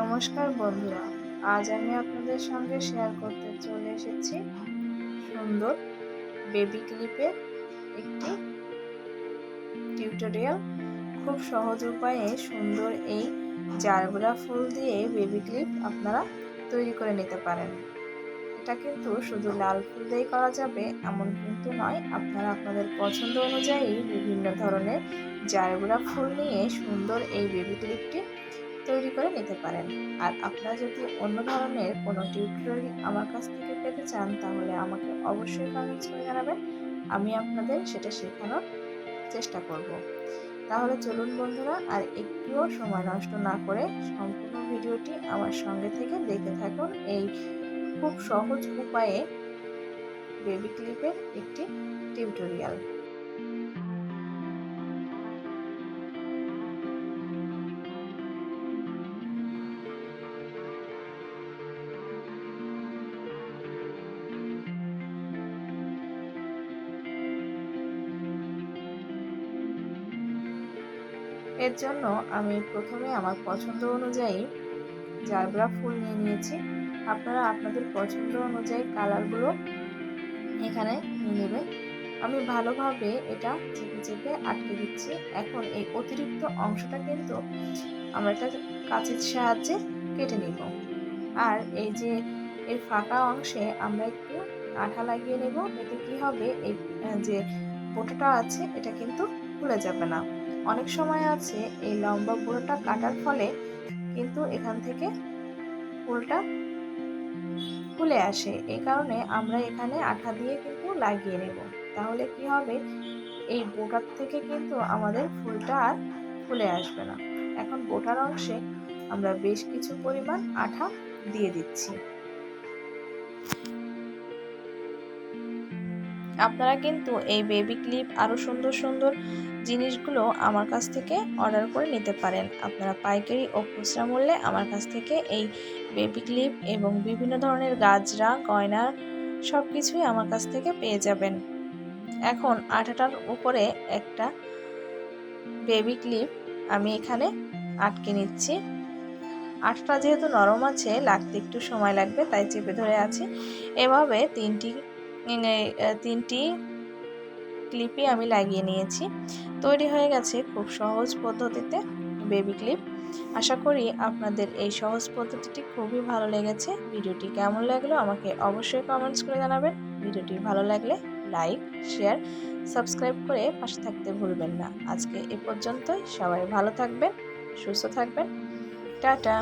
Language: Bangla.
নমস্কার বন্ধুরা, আজ আমি আপনাদের সঙ্গে শেয়ার করতে চলে এসেছি সুন্দর বেবি ক্লিপের একটি টিউটোরিয়াল খুব সহজ উপায়ে সুন্দর এই জারগুলা ফুল দিয়ে বেবি ক্লিপ আপনারা তৈরি করে নিতে পারেন। এটা কিন্তু শুধু লাল ফুল দিয়েই করা যাবে, এমন কিন্তু নয়, আপনারা আপনাদের পছন্দ অনুযায়ী বিভিন্ন ধরনের জারগুলা ফুল নিয়ে সুন্দর এই বেবি ক্লিপটি তৈরি করে নিতে পারেন। আর আপনারা যদি অন্য ধরনের কোনো টিউটোরিয়াল আমার কাছ থেকে পেতে চান, তাহলে আমাকে অবশ্যই কমেন্টস করে জানাবেন। আমি আপনাদের সেটা শেখানোর চেষ্টা করব। তাহলে চলুন বন্ধুরা, আর একটুও সময় নষ্ট না করে সম্পূর্ণ ভিডিওটি আমার সঙ্গে থেকে দেখে থাকুন। এই খুব সহজ উপায়ে বেবি ক্লিপের একটি টিউটোরিয়াল। এর জন্য আমি প্রথমে আমার পছন্দ অনুযায়ী জারবরা ফুল নিয়ে নিয়েছি। আপনারা আপনাদের পছন্দ অনুযায়ী কালারগুলো এখানে নিয়ে নেবেন। আমি ভালোভাবে এটা চেপে চেপে আটকে দিচ্ছি। এখন এই অতিরিক্ত অংশটা কিন্তু আমরা একটা কাঁচের সাহায্যে কেটে নিব। আর এই যে এর ফাঁকা অংশে আমরা একটু আঠা লাগিয়ে নেব। এতে কি হবে? এই, যে বোটাটা আছে, এটা কিন্তু খুলে যাবে না। অনেক সময় আছে এই লম্বা বুড়োটা কাটার ফলে কিন্তু এখান থেকে ফুলটা ফুলে আসে। এই কারণে আমরা এখানে আঠা দিয়ে কিন্তু লাগিয়ে নেব। তাহলে কি হবে? এই বোটার থেকে কিন্তু আমাদের ফুলটা আর ফুলে আসবে না। এখন বোটার অংশে আমরা বেশ কিছু পরিমাণ আঠা দিয়ে দিচ্ছি। আপনারা কিন্তু এই বেবি ক্লিপ আরও সুন্দর সুন্দর জিনিসগুলো আমার কাছ থেকে অর্ডার করে নিতে পারেন। আপনারা পাইকারি ও খুচরা মূল্যে আমার কাছ থেকে এই বেবি ক্লিপ এবং বিভিন্ন ধরনের গাজরা, গয়না সব কিছুই আমার কাছ থেকে পেয়ে যাবেন। এখন আঠাটার উপরে একটা বেবি ক্লিপ আমি এখানে আটকে নিচ্ছি। আটটা যেহেতু নরম আছে, লাগতে একটু সময় লাগবে, তাই চেপে ধরে আছি। এভাবে তিনটি তিনটি ক্লিপই আমি লাগিয়ে নিয়েছি। তৈরি হয়ে গেছে খুব সহজ পদ্ধতিতে বেবি ক্লিপ আশা করি আপনাদের এই সহজ পদ্ধতিটি খুবই ভালো লেগেছে। ভিডিওটি কেমন লাগল আমাকে অবশ্যই কমেন্টস করে জানাবেন। ভিডিওটি ভালো লাগলে লাইক শেয়ার সাবস্ক্রাইব করে পাশে থাকতে ভুলবেন না। আজকে এ পর্যন্তই। সবাই ভালো থাকবেন, সুস্থ থাকবেন। টাটা!